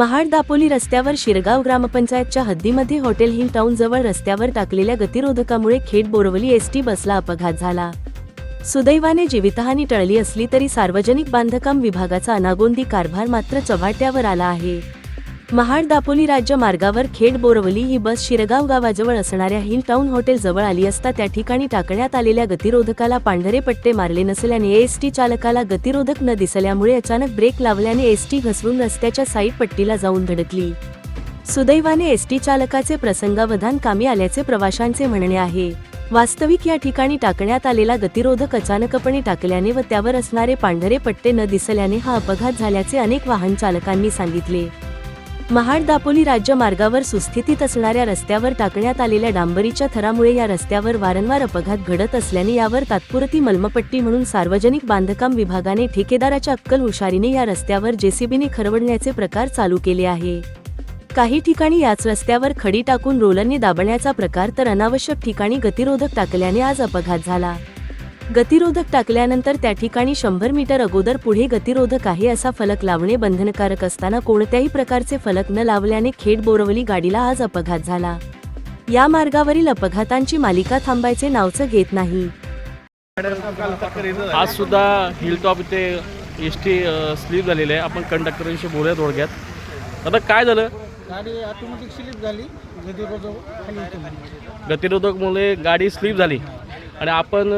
महाड दापोली रस्त्यावर शिरगाव ग्रामपंचायतच्या हद्दीमध्ये हॉटेल हिल टाउन जवळ रस्त्यावर टाकलेल्या गतिरोधकामुळे खेड बोरवली एसटी बसला अपघात झाला. सुदैवाने जीवितहानी टळली असली तरी सार्वजनिक बांधकाम विभागाचा अनागोंदी कारभार मात्र चव्हाट्यावर आला आहे. महाड दापोली राज्य मार्गावर खेड बोरवली ही बस शिरगाव गावाजवळ असणाऱ्या हिल टाऊन हॉटेल जवळ आली असता त्या ठिकाणी टाकण्यात आलेल्या गतिरोधकाला पांढरे पट्टे मारले नसल्याने एसटी चालकाला गतिरोधक न दिसल्यामुळे अचानक ब्रेक लावल्याने एसटी घसरून रस्त्याच्या साईड पट्टीला जाऊन धडकली. सुदैवाने एसटी चालकाचे प्रसंगावधान कामी आल्याचे प्रवाशांचे म्हणणे आहे. वास्तविक या ठिकाणी टाकण्यात आलेला गतिरोधक अचानकपणे टाकल्याने व त्यावर असणारे पांढरे पट्टे न दिसल्याने हा अपघात झाल्याचे अनेक वाहन चालकांनी सांगितले. महाड दापोली राज्य मार्गावर सुस्थितीत असणाऱ्या रस्त्यावर टाकण्यात आलेल्या डांबरीच्या थरामुळे या रस्त्यावर वारंवार अपघात घडत असल्याने यावर तात्पुरती मलमपट्टी म्हणून सार्वजनिक बांधकाम विभागाने ठेकेदाराच्या अक्कल हुशारीने या रस्त्यावर जेसीबीने खरवडण्याचे प्रकार चालू केले आहे. काही ठिकाणी याच रस्त्यावर खडी टाकून रोलरने दाबण्याचा प्रकार तर अनावश्यक ठिकाणी गतिरोधक टाकल्याने आज अपघात झाला. गतिरोधक टाकल्यानंतर त्या ठिकाणी शंभर मीटर अगोदर पुढे गतिरोधक आहे असा फलक लावणे बंधनकारक असताना कोणत्याही प्रकारचे फलक न लावल्याने खेड बोरवली गाडीला आज अपघात झाला. या मार्गावरील अपघातांची मालिका थांबायचे नावचं घेत नाही. आज सुद्धा हिल टॉप इथे एस टी स्लीप झालेली आहे. आपण कंडक्टरांशी बोलूया थोडक्यात. आता काय झालं? गाडी ऑटोमॅटिक स्लिप झाली. गतिरोधक गतिरोधकमुळे गाडी स्लीप झाली. आणि आपण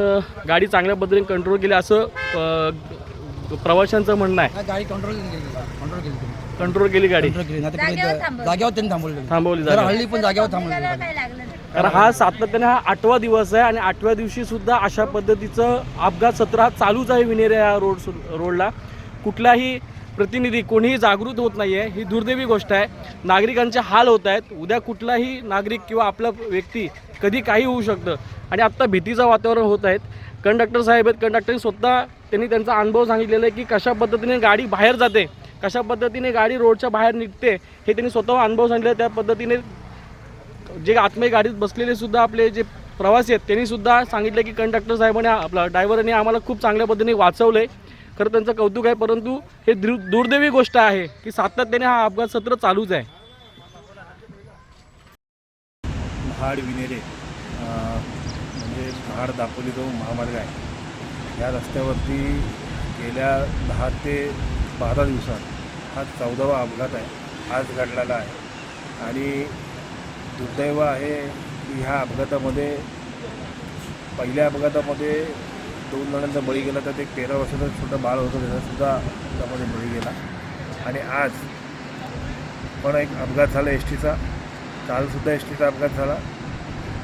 गाडी चांगल्या पद्धतीने कंट्रोल केली असं प्रवाशांचं म्हणणं आहे. हा, गाडी कंट्रोल केली कंट्रोल केली. कंट्रोल केली गाडी. कंट्रोल केली. नाही तर जागेवर त्यांनी थांबवली. जरा हल्ली पण जागेवर थांबवलेली कारण हा सातत्याने हा आठवा दिवस आहे आणि आठव्या दिवशी सुद्धा अशा पद्धतीचं अपघात सत्र हा चालूच आहे विनेरे या रोड सु- रोडला. कुठलाही प्रतिनिधी कोणीही जागृत होत नाही आहे ही दुर्दैवी गोष्ट आहे. नागरिकांचे हाल होत आहेत. उद्या कुठलाही नागरिक किंवा आपला व्यक्ती कधी काही होऊ शकतं. आणि आत्ता भीतीचं वातावरण होत आहेत. कंडक्टर साहेब आहेत. कंडक्टर स्वतः त्यांनी त्यांचा अनुभव सांगितलेला आहे की कशा पद्धतीने गाडी बाहेर जाते कशा पद्धतीने गाडी रोडच्या बाहेर निघते हे त्यांनी स्वतः अनुभव सांगितले त्या पद्धतीने जे आत्मय गाडीत बसलेले सुद्धा आपले जे प्रवासी आहेत त्यांनी सुद्धा सांगितलं की कंडक्टर साहेबांनी आपला ड्रायव्हरने आम्हाला खूप चांगल्या पद्धतीने वाचवलं आहे खरं त्यांचं कौतुक आहे परंतु हे दु दुर्दैवी गोष्ट आहे की सातत्याने हा अपघात सत्र चालूच आहे. महाड विनेरे अं, दाखवली दापोली जो महामार्ग आहे या रस्त्यावरती गेल्या दहा ते बारा दिवसात हा चौदावा अपघात आहे आज घडलेला आहे. आणि दुर्दैव आहे की ह्या अपघातामध्ये पहिल्या अपघातामध्ये दोन जणांचा बळी गेला तर एक तेरा वर्षाचं छोटं बाळ होतं त्याचासुद्धा त्यामध्ये बळी गेला. आणि आज पण एक अपघात झाला एस टीचा. कालसुद्धा एस टीचा अपघात झाला.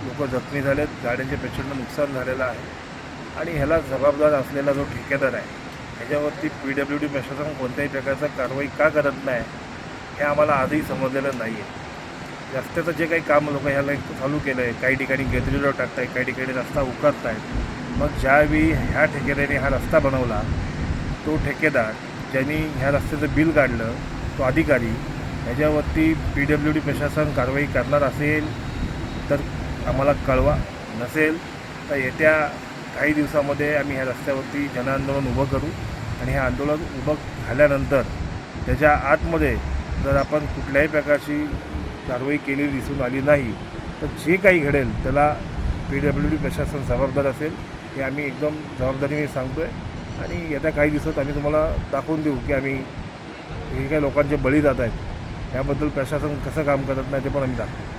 लोक जखमी झालेत गाड्यांचे प्रचंड नुकसान झालेलं आहे आणि ह्याला जबाबदार असलेला जो ठेकेदार आहे ह्याच्यावरती पी डब्ल्यू डी प्रशासन कोणत्याही प्रकारचा कारवाई का करत नाही हे आम्हाला आजही समजलेलं नाही आहे रस्त्याचं जे काही काम लोक ह्याला चालू केलं आहे काही ठिकाणी गेदरीवर टाकत आहे काही ठिकाणी रस्ता उकरत आहेत मग ज्यावेळी ह्या ठेकेदाराने हा रस्ता बनवला तो ठेकेदार ज्यांनी ह्या रस्त्याचं बिल काढलं तो अधिकारी ह्याच्यावरती पी डब्ल्यू डी प्रशासन कारवाई करणार असेल तर आम्हाला कळवा. नसेल तर येत्या काही दिवसामध्ये आम्ही ह्या रस्त्यावरती जनआंदोलन उभं करू आणि हे आंदोलन उभं झाल्यानंतर त्याच्या आतमध्ये जर आपण कुठल्याही प्रकारची कारवाई केलेली दिसून आली नाही तर जे काही घडेल त्याला पी डब्ल्यू डी प्रशासन जबाबदार असेल हे आम्ही एकदम जबाबदारीने सांगतो आहे आणि येत्या काही दिवसात आम्ही तुम्हाला दाखवून देऊ की आम्ही हे काही लोकांचे बळी जात आहेत. याबद्दल प्रशासन कसं काम करत नाही ते पण आम्ही दाखवू.